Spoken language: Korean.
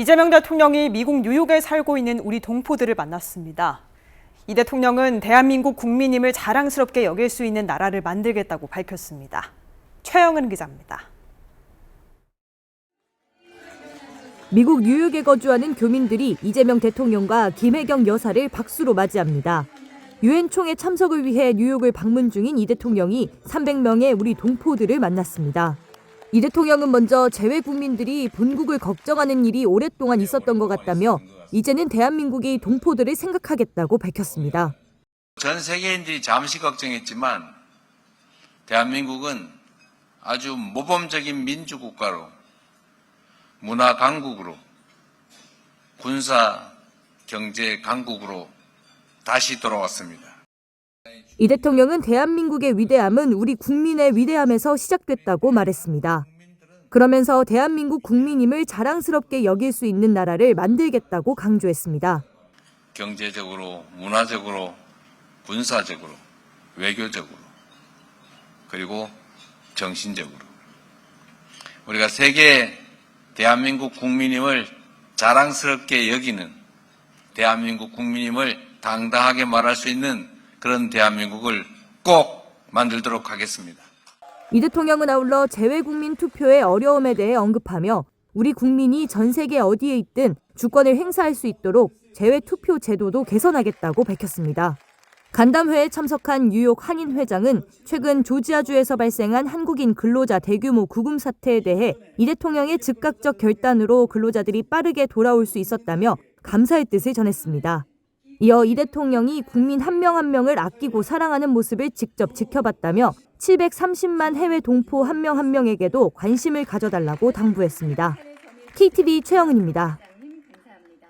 이재명 대통령이 미국 뉴욕에 살고 있는 우리 동포들을 만났습니다. 이 대통령은 대한민국 국민임을 자랑스럽게 여길 수 있는 나라를 만들겠다고 밝혔습니다. 최영은 기자입니다. 미국 뉴욕에 거주하는 교민들이 이재명 대통령과 김혜경 여사를 박수로 맞이합니다. 유엔 총회 참석을 위해 뉴욕을 방문 중인 이 대통령이 300명의 우리 동포들을 만났습니다. 이 대통령은 먼저 재외 국민들이 본국을 걱정하는 일이 오랫동안 있었던 것 같다며 이제는 대한민국이 동포들을 생각하겠다고 밝혔습니다. 전 세계인들이 잠시 걱정했지만 대한민국은 아주 모범적인 민주국가로 문화 강국으로 군사 경제 강국으로 다시 돌아왔습니다. 이 대통령은 대한민국의 위대함은 우리 국민의 위대함에서 시작됐다고 말했습니다. 그러면서 대한민국 국민임을 자랑스럽게 여길 수 있는 나라를 만들겠다고 강조했습니다. 경제적으로, 문화적으로, 군사적으로, 외교적으로, 그리고 정신적으로. 우리가 세계 대한민국 국민임을 자랑스럽게 여기는 대한민국 국민임을 당당하게 말할 수 있는 그런 대한민국을 꼭 만들도록 하겠습니다. 이 대통령은 아울러 재외국민 투표의 어려움에 대해 언급하며 우리 국민이 전 세계 어디에 있든 주권을 행사할 수 있도록 재외 투표 제도도 개선하겠다고 밝혔습니다. 간담회에 참석한 뉴욕 한인 회장은 최근 조지아주에서 발생한 한국인 근로자 대규모 구금 사태에 대해 이 대통령의 즉각적 결단으로 근로자들이 빠르게 돌아올 수 있었다며 감사의 뜻을 전했습니다. 이어 이 대통령이 국민 한 명 한 명을 아끼고 사랑하는 모습을 직접 지켜봤다며 730만 해외 동포 한 명한 명에게도 관심을 가져달라고 당부했습니다. KTV 최영은입니다.